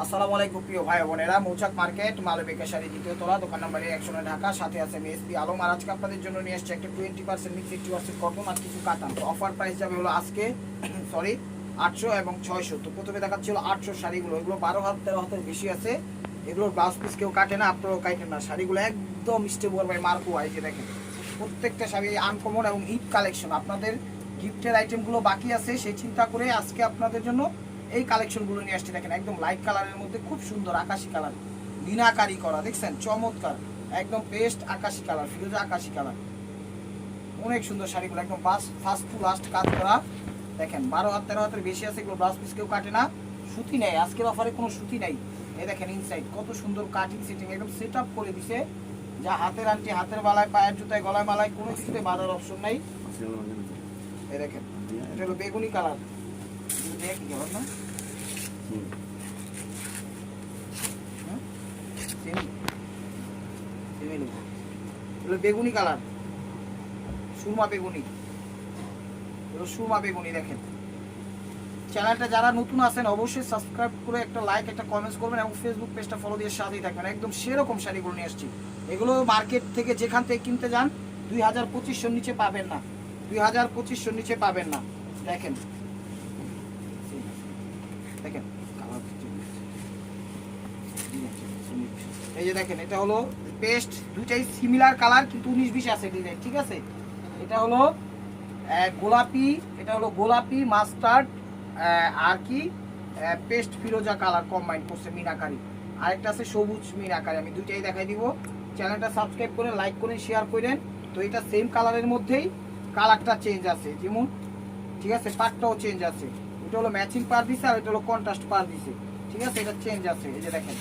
আসসালামু আলাইকুম প্রিয় ভাই বোনেরা, মৌচাক মার্কেট মালবিকা শাড়ি দ্বিতীয় তলা, দোকান নাম্বার একশো ঢাকা, সাথে আছে এসপি আলম। আর আজকে আপনাদের জন্য নিয়ে এসছে একটা twenty percent mix eighty percent cotton আর কিছু কাতান তো অফার প্রাইস যাবে হলো আজকে সরি আটশো এবং ছয়শো। তো প্রথমে দেখাচ্ছিল আটশো শাড়িগুলো। এগুলো বারো হাত, তেরো হাতের বেশি আছে। এগুলোর ব্লাউজ পিস কেউ কাটে না, আপনারাও কাটেন না। শাড়িগুলো একদম স্টেবল ভাই, মার্কো যে দেখেন। প্রত্যেকটা শাড়ি আনকমন এবং হিট কালেকশন আপনাদের গিফটের আইটেমগুলো বাকি আছে, সেই চিন্তা করে আজকে আপনাদের জন্য এই কালেকশনগুলো নিয়ে আসছে, দেখেন, একদম লাইট কালারের মধ্যে খুব সুন্দর আকাশি কালার মিনাকারি করা, দেখছেন? চমৎকার, একদম বেস্ট আকাশি কালার ফিরোজা আকাশি কালার অনেক সুন্দর শাড়িগুলো, একদম ফার্স্ট ফার্স্ট টু লাস্ট কাজ করা। দেখেন, বারো হাত, তেরো হাতের বেশি আছে, এগুলো ব্লাউজ পিস কেউ কাটে না। সুতি নেই, আজকের অফারে কোনো সুতি নেই। এই দেখেন ইনসাইড কত সুন্দর কাটিং সেটিং একদম সেট আপ করে দিছে। যা হাতের আনটি হাতের বালায় পায়ের জুতায়, গলায় মালায়, কোনো কিছুতে বাঁধার অপশন নাই। এই দেখেন, এটা হলো বেগুনি কালার বেগুনি কালার। সুরমা বেগুনি। সুরমা বেগুনি দেখেন। চ্যানেলটা যারা নতুন আছেন, অবশ্যই সাবস্ক্রাইব করে একটা লাইক একটা কমেন্টস করবেন এবং ফেসবুক পেজটা ফলো দিয়ে সাথেই থাকবেন। একদম সেরকম শাড়িগুলো নিয়ে আসছি এগুলো মার্কেট থেকে যেখান থেকে কিনতে যান, দুই হাজার পঁচিশশোর নিচে পাবেন না। দুই হাজার পঁচিশশোর নিচে পাবেন না। দেখেন। দেখেন এই যে দেখেন, এটা হলো পেস্ট দুইটাই সিমিলার কালার কিন্তু উনিশ বিশ আছে ডিজাইন ঠিক আছে? এটা হলো গোলাপি, এটা হলো গোলাপি মাস্টার্ড আর কি? পেস্ট ফিরোজা কালার কম্বাইন করছে মিনাকারি। আরেকটা আছে সবুজ মিনাকারি, আমি দুইটাই দেখাই দিব। চ্যানেলটা সাবস্ক্রাইব করেন লাইক করেন শেয়ার করেন। তো এটা সেম কালারের মধ্যেই কালারটা চেঞ্জ আছে, যেমন, ঠিক আছে, পাটটাও চেঞ্জ আছে। এটা হলো ম্যাচিং পার দিছে আর এটা হলো কন্ট্রাস্ট পার দিছে ঠিক আছে? এটা চেঞ্জ আছে। এই যে দেখেন।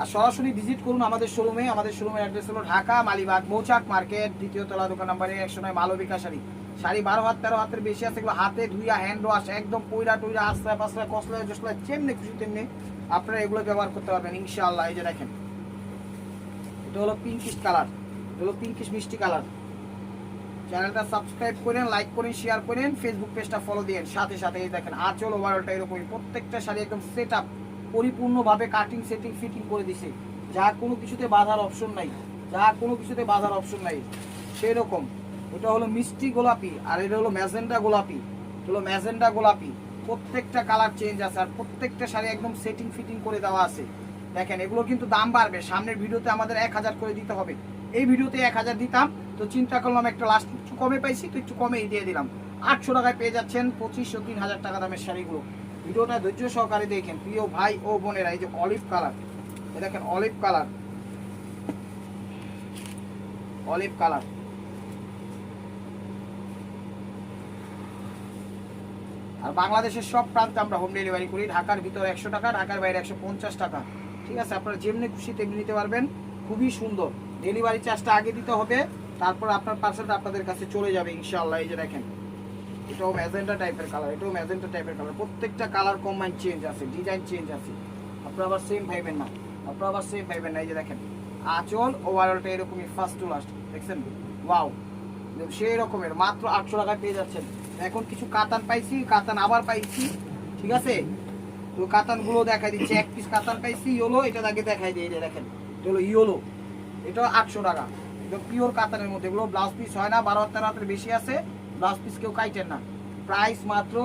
আর সরাসরি ভিজিট করুন আমাদের শোরুমে আমাদের শোরুমের অ্যাড্রেস হলো ঢাকা, মালিবাগ, মৌচাক মার্কেট, দ্বিতীয় তলা দোকান নাম্বারে একশো নয় মালবিকা শাড়ি শাড়ি বারো হাত, তেরো হাতের বেশি আছে। এগুলো হাতে ধুইয়া হ্যান্ড ওয়াশ একদম পয়রা টুইরা আশ্রয় পাশ্রয় কসলায় জসলায়, যেমনি খুশি তেমনি আপনারা এগুলো ব্যবহার করতে পারবেন, ইনশাআল্লাহ। এই যে দেখেন। এটা হলো পিঙ্কিশ কালার এটা হলো পিঙ্কিশ মিষ্টি কালার চ্যানেলটা সাবস্ক্রাইব করেন লাইক করেন শেয়ার করেন ফেসবুক পেজটা ফলো দিন। সাথে সাথে এই দেখেন আঁচল ওভারঅলটা এরকমই। প্রত্যেকটা শাড়ি একদম সেট আপ পরিপূর্ণভাবে কাটিং সেটিং ফিটিং করে দিছে। যা কোনো কিছুতে বাধার অপশন নাই। যা কোনো কিছুতে বাধার অপশন নাই। সেই রকম ওটা হলো মিষ্টি গোলাপি, আর এটা হলো ম্যাজেন্ডা গোলাপি। হলো ম্যাজেন্ডা গোলাপি। প্রত্যেকটা কালার চেঞ্জ আছে, আর প্রত্যেকটা শাড়ি একদম সেটিং ফিটিং করে দেওয়া আছে। দেখেন এগুলো কিন্তু দাম বাড়বে। সামনের ভিডিওতে আমাদের এক হাজার করে দিতে হবে। এই ভিডিওতে এক হাজার দিতাম, তো চিন্তা করলাম একটা লাস্ট একটু কমে পাইছি, তো একটু কমেই দিয়ে দিলাম। আটশো টাকায় পেয়ে যাচ্ছেন পঁচিশশো তিন হাজার টাকা দামের শাড়িগুলো। ভিডিওটা ধৈর্য সহকারে দেখেন, প্রিয় ভাই ও বোনেরা, এই যে অলিভ কালার এ দেখেন অলিভ কালার অলিভ কালার আর বাংলাদেশের সব প্রান্তে আমরা হোম ডেলিভারি করি, ঢাকার ভিতরে একশো টাকা, ঢাকার বাইরে একশো পঞ্চাশ টাকা। ঠিক আছে, আপনারা যেমনি খুশি তেমনি নিতে পারবেন, খুবই সুন্দর। ডেলিভারি চার্জটা আগে দিতে হবে, তারপর আপনার পার্সেলটা আপনাদের কাছে চলে যাবে ইনশাল্লাহ এই যে দেখেন, এটাও ম্যাজেন্টা টাইপের কালার এটাও ম্যাজেন্টা টাইপের কালার প্রত্যেকটা কালার কম্বাইন চেঞ্জ আছে ডিজাইন চেঞ্জ আছে। আপনারা আবার সেম ভাইবেন না, আপনারা আবার সেম ভাইবেন না। এই যে দেখেন, আঁচল ওভারঅলটা এরকমই ফার্স্ট টু লাস্ট দেখছেন? ওয়াও সেই রকমের, মাত্র আটশো টাকায় পেয়ে যাচ্ছেন। এখন কিছু কাতান পাইছি, কাতান আবার পাইছি, ঠিক আছে? তো কাতানগুলো দেখাই দিচ্ছি, এক পিস কাতান পাইছি, ইয়োলো এটা আগে দেখাই এটা দেখেন ইয়োলো। এটা আটশো টাকা। এটা পিওর কাতানের মধ্যে। এগুলো ব্লাউজ পিস হয় না, বারো তেরো বেশি আছে। ব্লাউজ পিস কেউ কাইটেন না। প্রাইস মাত্র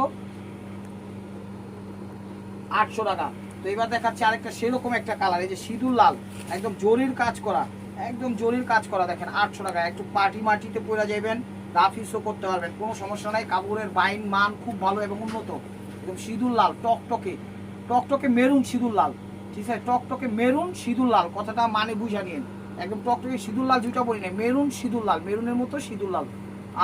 আটশো টাকা। তো এবার দেখাচ্ছে আরেকটা সেরকম একটা কালার এই যে সিঁদুর লাল। একদম জরির কাজ করা। একদম জরির কাজ করা, দেখেন, আটশো টাকা। একটু পার্টি মাটিতে পরে যাবেন রাফিসও করতে পারবেন। কোনো সমস্যা নাই, কাপড়ের বাইন, মান খুব ভালো এবং উন্নত। একদম সিঁদুর লাল, টকটকে। টকটকে মেরুন সিঁদুর লাল। ঠিক আছে? টকটকে মেরুন সিঁদুর লাল। কথাটা মানে বুঝা নিন একদম টকটকে সিঁদুর লাল দুইটা বলি না মেরুন সিঁদুর লাল, মেরুনের মতো সিঁদুর লাল।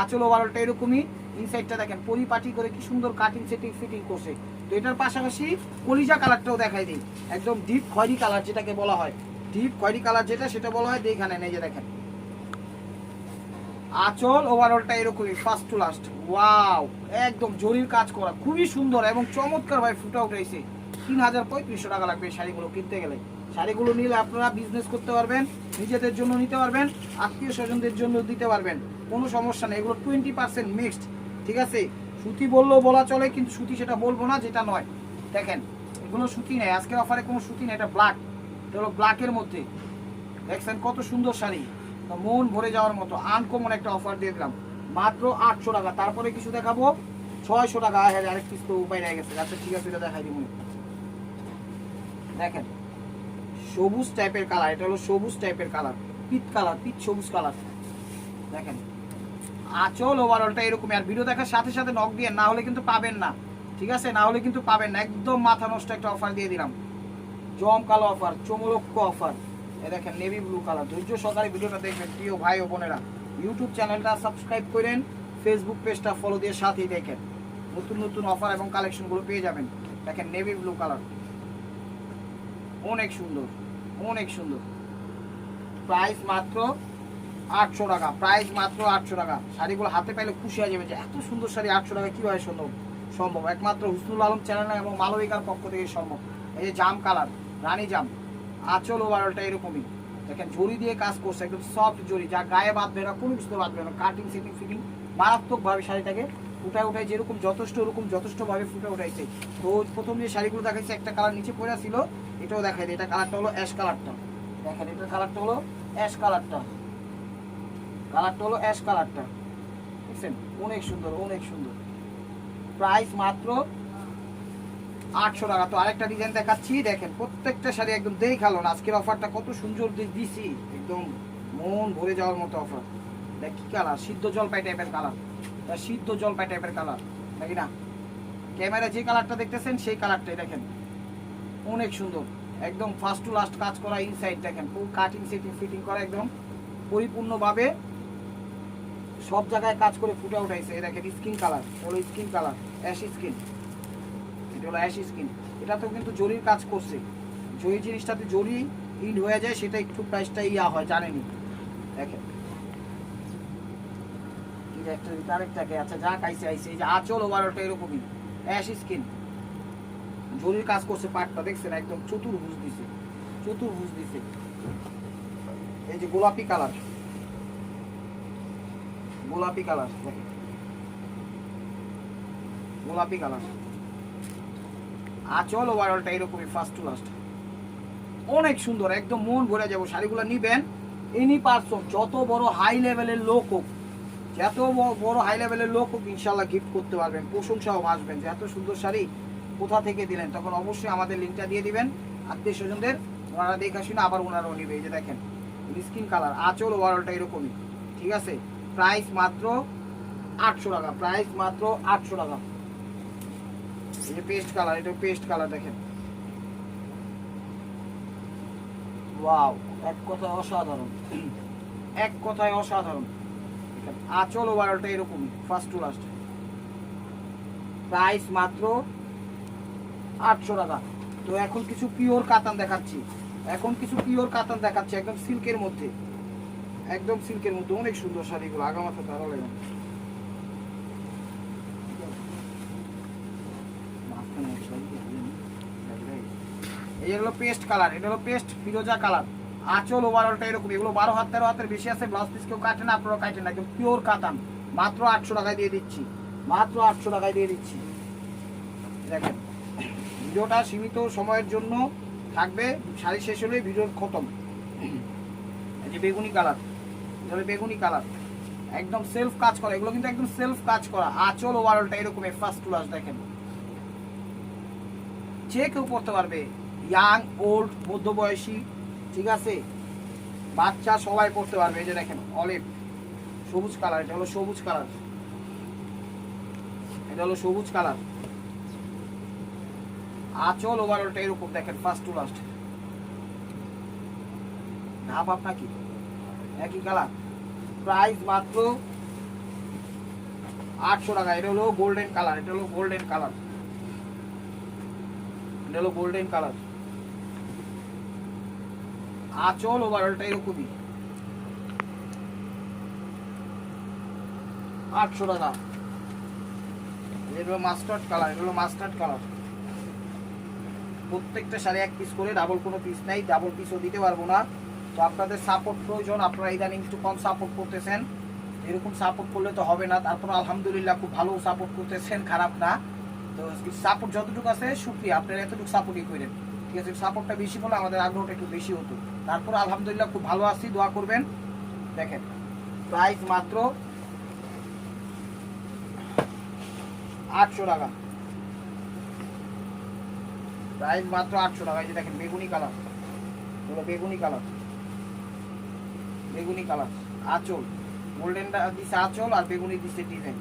আঁচল ওভারঅলটা এরকমই ইনসাইডটা দেখেন, পরিপাটি করে কি সুন্দর কাটিং সেটিং ফিটিং করছে। তো এটার পাশাপাশি কলিজা কালারটাও দেখাই দিই। একদম ডিপ খয়েরি কালার যেটাকে বলা হয়। ডিপ খয়েরি কালার যেটা, সেটা বলা হয় এইখানে নেই যে দেখেন। আঁচল ওভারঅলটা এরকমই ফার্স্ট টু লাস্ট ওয়াও একদম জরির কাজ করা, খুবই সুন্দর এবং চমৎকার ভাই ফুটা উঠেছে। তিন হাজার পঁয়ত্রিশশো টাকা লাগবে শাড়িগুলো কিনতে গেলে। শাড়িগুলো নিলে আপনারা বিজনেস করতে পারবেন, নিজেদের জন্য নিতে পারবেন, আত্মীয় স্বজনদের জন্য দিতে পারবেন। কোনো সমস্যা নেই, এগুলো টোয়েন্টি পার্সেন্ট মিক্সড ঠিক আছে? সুতি বললেও বলা চলে, কিন্তু সুতি সেটা বলব না, যেটা নয়। দেখেন, এগুলো সুতি নেই আজকের অফারে কোনো সুতি নেই, এটা ব্ল্যাক এটা হলো ব্ল্যাকের মধ্যে। দেখছেন কত সুন্দর শাড়ি মন ভরে যাওয়ার মতো আনকমন একটা অফার দিয়ে দিলাম। মাত্র আটশো টাকা, তারপরে কিছু দেখাবো, ছয়শো টাকা হ্যাঁ আরেক পিস তো উপায় রয়ে গেছে। আচ্ছা ঠিক আছে, এটা দেখাই দিব দেখেন সবুজ টাইপের কালার এটা হলো সবুজ টাইপের কালার পিত কালার পিত সবুজ কালার দেখেন, আচল ওভারঅলটা এরকমই, আর ভিডিও দেখার সাথে সাথে নক দিয়ে না হলে কিন্তু পাবেন না, ঠিক আছে? না হলে কিন্তু পাবেন না, একদম মাথা নষ্ট একটা অফার দিয়ে দিলাম। জম কালো অফার চমলক্ষ অফার এ দেখেন নেভি ব্লু কালার ধৈর্য সহকারে ভিডিওটা দেখবেন, প্রিয় ভাই ও বোনেরা। ইউটিউব চ্যানেলটা সাবস্ক্রাইব করেন ফেসবুক পেজটা ফলো দিয়ে সাথেই দেখেন। নতুন নতুন অফার এবং কালেকশনগুলো পেয়ে যাবেন। দেখেন নেভি ব্লু কালার অনেক সুন্দর। অনেক সুন্দর। প্রাইস মাত্র আটশো টাকা, প্রাইস মাত্র আটশো টাকা। শাড়িগুলো হাতে পাইলে খুশি হয়ে যাবে যে এত সুন্দর শাড়ি আটশো টাকা কীভাবে সম্ভব? সম্ভব। একমাত্র হুসনুল আলম চ্যানেল এবং মালবিকার পক্ষ থেকে সম্ভব। এই যে জাম কালার, রানী জাম, আঁচল ওভারঅলটা এরকমই। দেখেন জড়ি দিয়ে কাজ করছে, একদম সফট জড়ি যা গায়ে বাঁধবে না, কোনো কিছু বাঁধবে না। কাটিং সেটিং ফিটিং মারাত্মকভাবে শাড়িটাকে ফুটায় উঠায়, যেরকম যথেষ্ট ওরকম যথেষ্টভাবে ফুটে উঠাইছে। তো প্রথম যে শাড়িগুলো দেখাচ্ছে একটা কালার নিচে পড়ে ছিল এটাও দেখাই দেয় এটা কালারটা হলো অ্যাশ কালারটা দেখেন, এটার কালারটা হলো অ্যাশ কালারটা কালারটা হলো অ্যাশ কালারটা দেখছেন? অনেক সুন্দর অনেক সুন্দর। প্রাইস মাত্র আটশো টাকা। তো আরেকটা ডিজাইন দেখাচ্ছি, দেখেন, প্রত্যেকটা শাড়ি একদম দেখাল না। আজকের অফারটা কত সুন্দর দিছি। একদম মন ভরে যাওয়ার মতো অফার দেখ কি কালার সিদ্ধ জলপাই টাইপের কালার সিদ্ধ জলপাই টাইপের কালার নাকি না? ক্যামেরা যে কালারটা দেখতেছেন, সেই কালারটাই দেখেন। অনেক সুন্দর। একদম ফার্স্ট টু লাস্ট কাজ করা ইনসাইড দেখেন ফুল কাটিং সেটিং ফিটিং করা একদম পরিপূর্ণভাবে সব জায়গায় কাজ করে ফুটে উঠাইছে। দেখেন স্কিন কালার হলো স্কিন কালার অ্যাশ স্কিন এটা হলো অ্যাশ স্কিন এটাতেও কিন্তু জরির কাজ করছে। জরি জিনিসটাতে জরি ইন্ড হয়ে যায়, সেটা একটু প্রাইসটা ইয়া হয় জানেনি দেখেন। আচ্ছা যা খাইছে আইছে এই যে আচল ওভারটা এরকমই। অ্যাশ স্কিন জরির কাজ করছে পাটটা, দেখছেন? একদম চতুর্ভুজ দিছে। চতুর্ভুজ দিছে। এই যে গোলাপি কালার। গোলাপি কালার গোলাপি কালার। আচল ওভারঅলটা এরকমই ফার্স্ট টু লাস্ট অনেক সুন্দর, একদম মন ভরে যাব। শাড়িগুলো নিবেন এনি পারসন যত বড় হাই লেভেলের লোক হোক, যত বড় হাই লেভেলের লোক হোক ইনশাল্লাহ গিফট করতে পারবেন। প্রশংসাও আসবেন যে এত সুন্দর শাড়ি। কোথা থেকে দিলেন, তখন অবশ্যই আমাদের লিঙ্কটা দিয়ে দিবেন। আত্মীয় স্বজনদের, ওনারা দেখে শুনে আবার ওনারাও নিবে। এই যে দেখেন স্কিন কালার আচল ওভারঅলটা এরকমই, ঠিক আছে? প্রাইস মাত্র আটশো টাকা প্রাইস মাত্র আটশো টাকা। এই যে পেস্ট কালার এটা পেস্ট কালার দেখেন। ওয়াও এক কথায় অসাধারণ। এক কথায় অসাধারণ। আঁচল ওভারঅলটা এরকমই ফার্স্ট টু লাস্ট প্রাইস মাত্র আটশো টাকা। তো এখন কিছু পিওর কাতান দেখাচ্ছি। এখন কিছু পিওর কাতান দেখাচ্ছি, একদম সিল্কের মধ্যে। একদম সিল্কের মধ্যে, অনেক সুন্দর শাড়িগুলো আগামাথা তারা লাগে এই হলো পেস্ট কালার, এটা হলো পেস্ট ফিরোজা কালার। আঁচল এরকম, এগুলো বারো তেরো বেশি আছে ব্লাউজ কেউ কাটে না আপনারা কাটেন না, একদম পিওর কাতান। মাত্র আটশো টাকায় দিয়ে দিচ্ছি, মাত্র আটশো টাকায় দিয়ে দিচ্ছি। দেখেন ভিডিওটা সীমিত সময়ের জন্য থাকবে। শাড়ি শেষ হলে ভিডিওর খতম। এই যে বেগুনি কালার হলো বেগুনি কালার। একদম সেলফ কাজ করা, এগুলো কিন্তু একদম সেলফ কাজ করা। আচল ওভারঅলটা এরকম ফার্স্ট ক্লাস দেখেন। যে কেউ পড়তে পারবে ইয়াং ওল্ড মধ্যবয়সী, ঠিক আছে? বাচ্চা সবাই পড়তে পারবে, এই যে দেখেন অলিভ সবুজ কালার, এটা হলো সবুজ কালার। এটা হলো সবুজ কালার। আচল ওভারঅলটা এরকম দেখেন ফার্স্ট টু লাস্ট ধাপ আপনার কি? একই কালার প্রাইস মাত্র আটশো টাকা। এটা হলো গোল্ডেন কালার এটা হলো গোল্ডেন কালার এটা হলো গোল্ডেন কালার আচল ওভারঅলটা এরকমই। আটশো টাকা। এটা হলো মাস্টার্ড কালার এটা হলো মাস্টার্ড কালার প্রত্যেকটা শাড়ি এক পিস করে ডাবল কোনো পিস নেই ডাবল পিসও দিতে পারব না। তো আপনাদের সাপোর্ট প্রয়োজন, আপনারা ইদানিং একটু কম সাপোর্ট করতেছেন। এরকম সাপোর্ট করলে তো হবে না, তারপর আলহামদুলিল্লাহ খুব ভালো সাপোর্ট করতেছেন, খারাপ না। তো সাপোর্ট যতটুকু আছে সুপ্রিয়া আপনারা এতটুকু সাপোর্টই করেন। ঠিক আছে সাপোর্টটা বেশি করলে আমাদের আগ্রহটা একটু বেশি হতো। তারপর আলহামদুলিল্লাহ খুব ভালো আছি, দোয়া করবেন। দেখেন প্রাইস মাত্র আটশো টাকা। প্রাইস মাত্র আটশো টাকা, এই যে দেখেন, বেগুনি কালার। এগুলো বেগুনি কালার। বেগুনি কালার, আঁচল। গোল্ডেনটা দিচ্ছে আঁচল আর বেগুনি দিচ্ছে ডিজাইন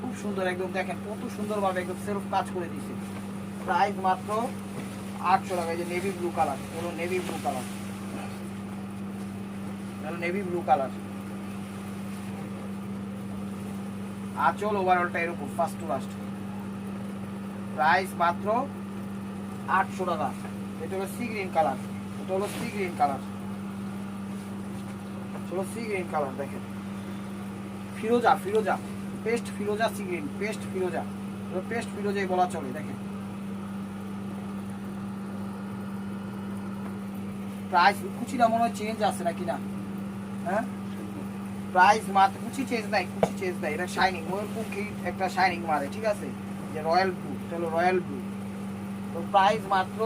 খুব সুন্দর একদম, দেখেন, কত সুন্দরভাবে একদম সেলফ কাজ করে দিচ্ছে প্রাইস মাত্র আটশো টাকা, এই যে নেভি ব্লু কালার হলো navy blue colour navy blue colour আঁচল ওভারঅলটা এরকম ফার্স্ট টু লাস্ট প্রাইস মাত্র আটশো টাকা। এটা হলো সি গ্রিন কালার এটা হলো সি গ্রিন কালার হলো সি গ্রিন কালার দেখেন। ফিরোজা ফিরোজা। পেস্ট ফিরোজা সি গ্রিন পেস্ট ফিরোজা। এগুলো পেস্ট ফিরোজাই বলা চলে, দেখেন। প্রাইস কুচিটা মনে হয় চেঞ্জ আছে নাকি না? হ্যাঁ? প্রাইস মাত্র কুচি চেঞ্জ নাই, কুচি চেঞ্জ নাই। এটা শাইনিং ময়ূরপুঙ্খী একটা শাইনিং মারে, ঠিক আছে? যে রয়্যাল ব্লু এটা হলো রয়্যাল ব্লু তো প্রাইস মাত্র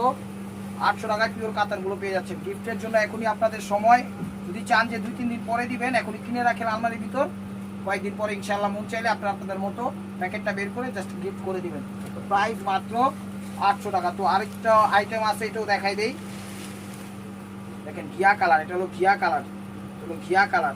আটশো টাকায় পিওর কাতারগুলো পেয়ে যাচ্ছেন। গিফটের জন্য এখনই আপনাদের সময়। যদি চান যে দুই, তিন দিন পরে দিবেন, এখনই কিনে রাখেন আলমারির ভিতর। কয়েকদিন পরে ইনশাল্লাহ মন চাইলে আপনারা আপনাদের মতো প্যাকেটটা বের করে জাস্ট গিফট করে দিবেন। তো প্রাইস মাত্র আটশো টাকা। তো আরেকটা আইটেম আছে, এটাও দেখাই দেই। দেখেন ঘিয়া কালার এটা হলো ঘিয়া কালার হলো ঘিয়া কালার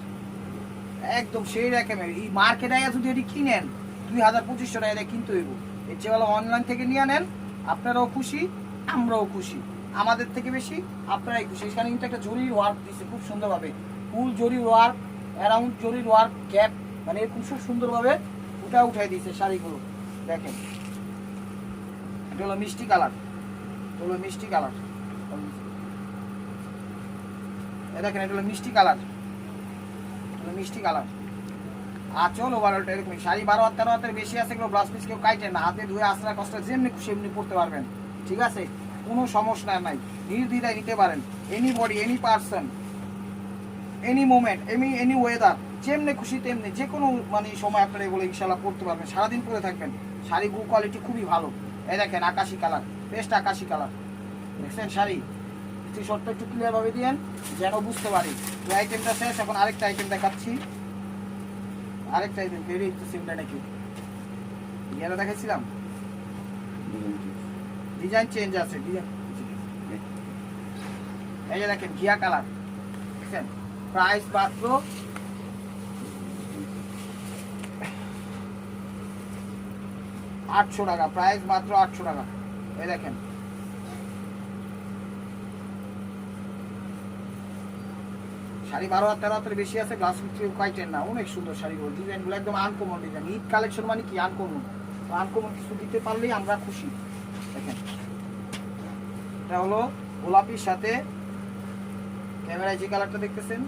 একদম সেই রকমের। এই মার্কেটে যদি এটি কিনেন, দুই হাজার পঁচিশশো টাকা দিয়ে কিনতে হইব। এর চেয়ে অনলাইন থেকে নিয়ে নেন আপনারাও খুশি, আমরাও খুশি। আমাদের থেকে বেশি আপনারাই খুশি। এখানে কিন্তু একটা জরির ওয়ার্ক দিচ্ছে খুব সুন্দরভাবে। ফুল জরির ওয়ার্ক অ্যারাউন্ড জরির ওয়ার্ক ক্যাপ মানে এরকম খুব সুন্দরভাবে উঠা উঠাই দিয়েছে শাড়িগুলো। দেখেন। এটা হলো মিষ্টি কালার। হলো মিষ্টি কালার। দেখেন, এটা হলো মিষ্টি কালার। মিষ্টি কালার। আচল ওভারঅলটা এরকম শাড়ি বারো হাত তেরো হাতের বেশি আছে এগুলো ব্লাউজ পিস কেউ কাইটেন না। হাতে ধুয়ে আসরা কষ্ট যেমনি খুশি এমনি পড়তে পারবেন। ঠিক আছে? কোনো সমস্যা নাই। নির্দ্বিধায় নিতে পারেন। Any body any person any moment any any weather যেমনি খুশি তেমনি যে কোনো মানে সময় আপনারা এগুলো ইনশাল্লাহ পড়তে পারবেন। সারাদিন পরে থাকবেন। শাড়ি গু কোয়ালিটি খুবই ভালো। এই দেখেন, আকাশি কালার বেস্ট আকাশি কালার দেখছেন শাড়ি? একটু শর্ট একটু ক্লিয়ারভাবে দিয়েন, যেন বুঝতে পারি। এই আইটেমটা শেষ, এখন আরেকটা আইটেম দেখাচ্ছি। আরেকটা আইটেম বেরি একটু সিমটা নাকি ইয়ারা দেখাইছিলাম? ডিজাইন চেঞ্জ আছে, ডিজাইন। এই যে দেখেন, ঘিয়া কালার। দেখছেন প্রাইস মাত্র আটশো টাকা, প্রাইস মাত্র আটশো টাকা। এই দেখেন শাড়ি বারো হাজার, তেরো হাজার বেশি আছে গ্লাস কয়েকটেন না, অনেক সুন্দর শাড়িগুলো ডিজাইনগুলো একদম আনকমন ডিজাইন ঈদ কালেকশন মানে কি? আনকমন আনকমন কিছু দিতে পারলেই আমরা খুশি। দেখেন। এটা হলো গোলাপির সাথে ক্যামেরায় যে কালারটা দেখতেছেন,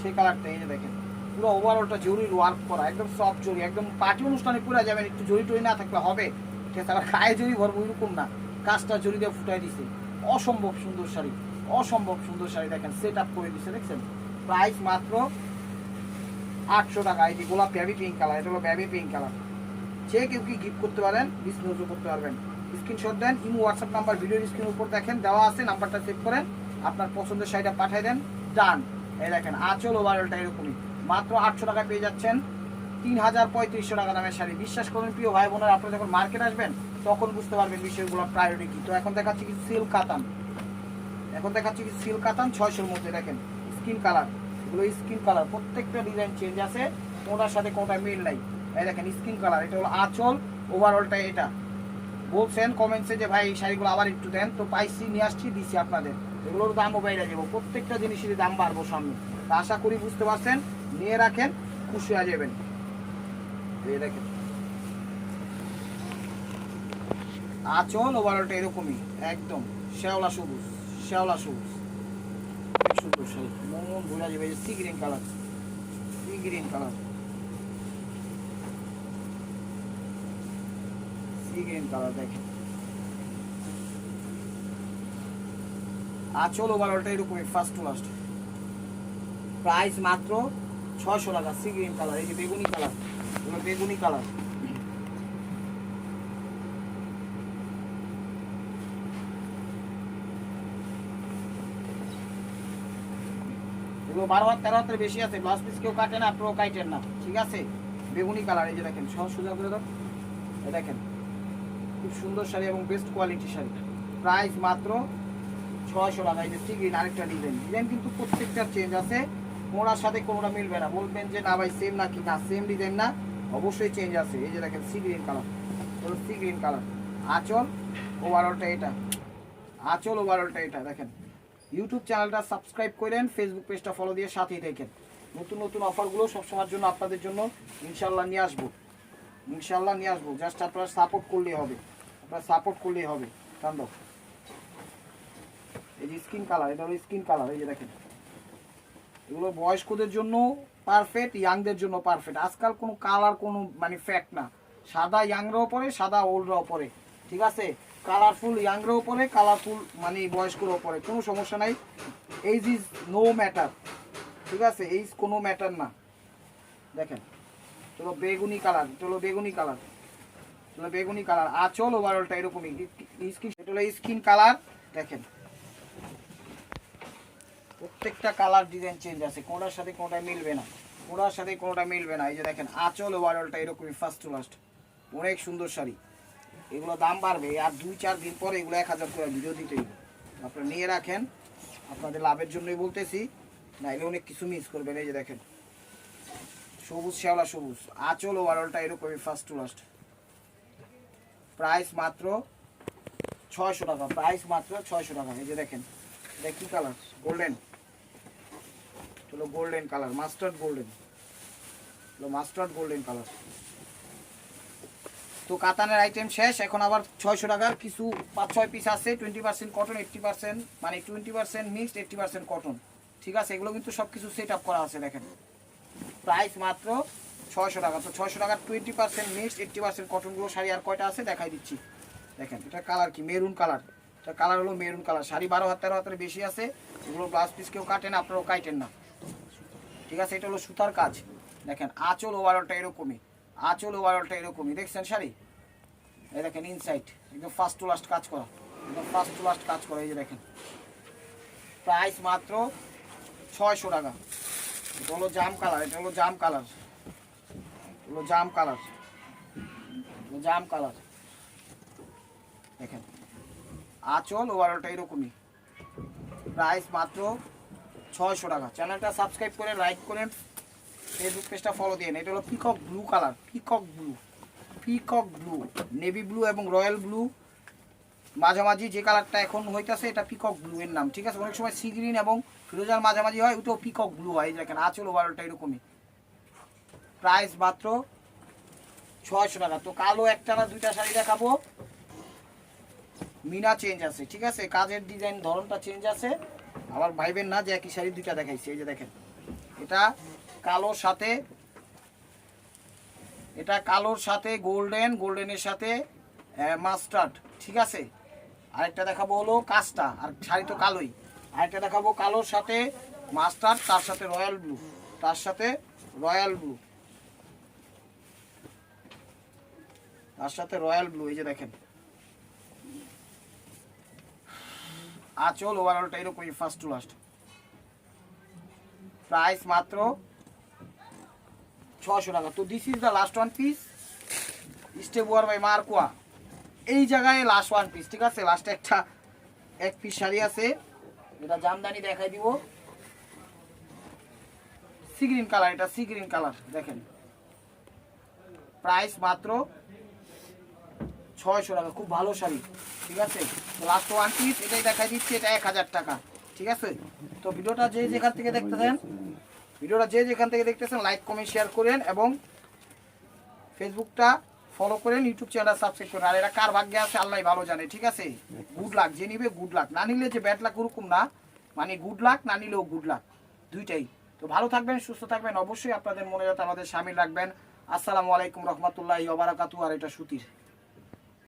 সেই কালারটা এই যে দেখেন। পুরো ওভারঅলটা জরুরি ওয়ার্ক করা, একদম সফট জরি, একদম পার্টি অনুষ্ঠানে পুরো যাবেন, একটু জরি টরি না থাকলে হবে। ঠিক আছে, আবার গায়ে জরি ভরবো এরকম না। কাজটা জরি দিয়ে ফুটাই দিছে। অসম্ভব সুন্দর শাড়ি, অসম্ভব সুন্দর শাড়ি, দেখেন সেট আপ করে দিছে, দেখছেন? প্রাইস মাত্র আটশো টাকা। যে গোলাপ ব্যাবি পিঙ্ক কালার এটা হলো ব্যাবি পিঙ্ক কালার যে কেউ কি গিফট করতে পারেন বিজনেসও করতে পারবেন। স্ক্রিনশট দেন, ইমো হোয়াটসঅ্যাপ নাম্বার ভিডিওর স্ক্রিনের উপর দেখেন, দেওয়া আছে নাম্বারটা সেভ করেন, আপনার পছন্দের শাড়িটা পাঠিয়ে দেন ডান এই দেখেন, আঁচল ওভারঅলটা এরকমই। মাত্র আটশো টাকা পেয়ে যাচ্ছেন, তিন হাজার পঁয়ত্রিশশো টাকা দামের শাড়ি। বিশ্বাস করুন, প্রিয় ভাই বোনেরা আপনারা যখন মার্কেট আসবেন, তখন বুঝতে পারবেন বিষয়গুলো প্রায়োরিটি কি। তো এখন দেখাচ্ছি কি সিল্ক কাতান। এখন দেখাচ্ছি কি সিল্ক কাতান, ছয়শোর মধ্যে, দেখেন স্কিন কালার এগুলো স্কিন কালার প্রত্যেকটা ডিজাইন চেঞ্জ আছে, কোনটার সাথে কোনটা মিল নাই। এই দেখেন স্কিন কালার এটা হলো আঁচল ওভারঅলটা এটা। বলছেন কমেন্টসে যে, ভাই, এই শাড়িগুলো আবার একটু দেন। তো পাইছি, নিয়ে আসছি, দিছি আপনাদের। এগুলোর দামও বাইরে যাব। প্রত্যেকটা জিনিসেরই দাম বাড়বো সামনে। তা আশা করি বুঝতে পারছেন। নিয়ে রাখেন, খুশি হয়ে যাবেন। দেখেন। আচল ওভারঅলটা এরকমই, একদম। শ্যাওলা সবুজ শ্যাওলা সবুজ। সুন্দর শাড়ি মন ঘুরা যাবে sea green colour sea green colour sea green colour দেখেন আচল ওভারঅলটা এরকমই ফার্স্ট টু লাস্ট প্রাইস মাত্র ছশো টাকা সি গ্রিন কালার এই যে বেগুনি কালার বেগুনি কালার এগুলো বারো হাত, তেরো হাতের বেশি আছে ব্লাউজ পিস কেউ কাটে না প্রো কাটেন না, ঠিক আছে? বেগুনি কালার এই যে দেখেন, সহজ সোজা করে দাও। এই দেখেন, খুব সুন্দর শাড়ি এবং বেস্ট কোয়ালিটি শাড়ি। প্রাইস মাত্র ছয়শো টাকা, এই যে সিগ্রিন আরেকটা ডিজাইন ডিজাইন কিন্তু প্রত্যেকটার চেঞ্জ আছে, কোনোটার সাথে কোনোটা মিলবে না। বলবেন যে, না ভাই সেম নাকি? না সেম ডিজাইন না, অবশ্যই চেঞ্জ আছে। এই যে দেখেন sea green colour sea green colour আঁচল ওভারঅলটা এটা। আঁচল ওভারঅলটা এটা, দেখেন। ইউটিউব চ্যানেলটা সাবস্ক্রাইব করেন ফেসবুক পেজটা ফলো দিয়ে সাথেই দেখেন নতুন নতুন অফারগুলো সবসময়ের জন্য আপনাদের জন্য ইনশাল্লাহ নিয়ে আসব। ইনশাল্লাহ নিয়ে আসব। জাস্ট আপনারা সাপোর্ট করলেই হবে। আপনারা সাপোর্ট করলেই হবে। কান্দ এই যে স্কিন কালার এটা হলো স্কিন কালার এই যে দেখেন। এগুলো বয়স্কদের জন্য পারফেক্ট ইয়াংদের জন্য পারফেক্ট আজকাল কোনো কালার কোনো মানে ফ্যাক্ট না। সাদা ইয়াংরাও পরে, সাদা ওল্ডরাও পরে। ঠিক আছে? কালারফুল ইয়াংরাও পরে, কালারফুল মানে বয়স্করাও পরে, কোনো সমস্যা নাই। এইজ ইজ নো ম্যাটার ঠিক আছে? এইজ কোনো ম্যাটার না। দেখেন, চলো বেগুনি কালার, চলো বেগুনি কালার, চলো বেগুনি কালার। আচল ওভারঅলটা এরকমই। স্কিন এটা হলো স্কিন কালার দেখেন। প্রত্যেকটা কালার ডিজাইন চেঞ্জ আছে। কোনটার সাথে কোনটা মিলবে না, কোনটার সাথে কোনটা মিলবে না। এই যে দেখেন, আচল ওভারঅলটা এরকমই ফার্স্ট টু লাস্ট অনেক সুন্দর শাড়ি। এগুলো দাম বাড়বে, আর দুই চার দিন পরে এগুলো এক হাজার করে ভিডিও দিতেই। আপনারা নিয়ে রাখেন, আপনাদের লাভের জন্যই বলতেছি না এগুলো অনেক কিছু মিস করবেন, এই যে দেখেন। সবুজ, শ্যাওলা সবুজ, আঁচল ওভারঅলটা এরকমই ফার্স্ট টু লাস্ট প্রাইস মাত্র ছয়শো টাকা প্রাইস মাত্র ছয়শো টাকা, এই যে দেখেন। এটা কী কালার গোল্ডেন চলো golden colour mustard golden mustard golden colour তো কাতানের আইটেম শেষ, এখন আবার ছয়শো টাকার কিছু পাঁচ, ছয় পিস আছে twenty percent cotton eighty percent মানে twenty percent mixed eighty percent cotton ঠিক আছে, এগুলো কিন্তু সব কিছু সেট আপ করা আছে, দেখেন। প্রাইস মাত্র ছয়শো টাকা, তো ছয়শো টাকার twenty percent mixed eighty percent কটনগুলো sari আর কয়টা আছে? দেখাই দিচ্ছি। দেখেন, এটা কালার কি? মেরুন কালার এটা কালার হলো মেরুন কালার শাড়ি বারো হাত, তেরো হাতের বেশি আছে, এগুলো ব্লাউজ পিস কেউ কাটেন আপনারাও কাটেন না। ঠিক আছে, এটা হলো সুতার কাজ। দেখেন, আঁচল ওভারঅলটা এরকমই। আঁচল ওভারঅলটা এরকমই। দেখছেন শাড়ি? এই দেখেন ইনসাইড একদম ফার্স্ট টু লাস্ট কাজ করা। একদম ফার্স্ট টু লাস্ট কাজ করা, এই যে দেখেন। প্রাইস মাত্র ছয়শো টাকা। এটা হলো জাম কালার এটা হলো জাম কালার হলো জাম কালার জাম কালার দেখেন, আঁচল ওভারঅলটা এরকমই। প্রাইস মাত্র ছয়শো টাকা। চ্যানেলটা সাবস্ক্রাইব করে লাইক করেন। ফেসবুক পেজটা ফলো দিন এটা হলো peacock blue colour peacock blue peacock blue navy blue এবং রয়্যাল ব্লু মাঝামাঝি যে কালারটা এখন হইতাছে, এটা পিকক ব্লু এর নাম, ঠিক আছে? অনেক সময় সি গ্রিন এবং ফিরোজার মাঝামাঝি হয় ওটাও পিকক ব্লু হয়। দেখেন, আঁচল ওভারঅলটা এরকমই। প্রাইস মাত্র ছয়শো টাকা। তো কালো একটা না দুইটা শাড়ি দেখাবো। মিনা চেঞ্জ আছে, ঠিক আছে? কাজের ডিজাইন ধরনটা চেঞ্জ আছে। আবার ভাইবেন না যে একই শাড়ি দুইটা দেখাইছি, এই যে দেখেন। এটা কালোর সাথে, এটা কালোর সাথে গোল্ডেন, গোল্ডেনের সাথে মাস্টার্ড, ঠিক আছে? আরেকটা দেখাবো হলো কাস্টা আর শাড়ি তো কালোই। আরেকটা দেখাবো কালোর সাথে মাস্টার্ড, তার সাথে রয়্যাল ব্লু, তার সাথে রয়্যাল ব্লু। তার সাথে রয়্যাল ব্লু, এই যে দেখেন। আচল ওভারঅলটা এরকমই ফার্স্ট টু লাস্ট প্রাইস মাত্র ছশো টাকা। তো this is the last one piece step war by মার্কোয়া এই জায়গায় লাস্ট ওয়ান পিস ঠিক আছে? লাস্টে একটা, এক পিস শাড়ি আছে। যেটা জামদানি দেখাই দিব। সি গ্রিন কালার এটা সি গ্রিন কালার দেখেন। প্রাইস মাত্র ছয়শো টাকা, খুব ভালো শাড়ি, ঠিক আছে? লাস্ট ওয়ান পিস এটাই দেখাই দিচ্ছি, এটা এক হাজার টাকা, ঠিক আছে? তো ভিডিওটা যে যেখান থেকে দেখতেছেন ভিডিওটা যে যেখান থেকে দেখতেছেন লাইক কমেন্ট শেয়ার করেন এবং ফেসবুকটা ফলো করেন ইউটিউব চ্যানেলটা সাবস্ক্রাইব করেন। আর এটা কার ভাগ্যে আছে, আল্লাহ ভালো জানে, ঠিক আছে? গুড লাক যে নিবে গুড লাক না নিলে যে ব্যাড লাক ওরকম না। মানে গুড লাক না নিলেও গুড লাক দুইটাই। তো ভালো থাকবেন, সুস্থ থাকবেন। অবশ্যই আপনাদের মনে যাতে আমাদের সামিল রাখবেন আসসালামু আলাইকুম রহমতুল্লাহ ওবারাকাতু আর এটা সুতির।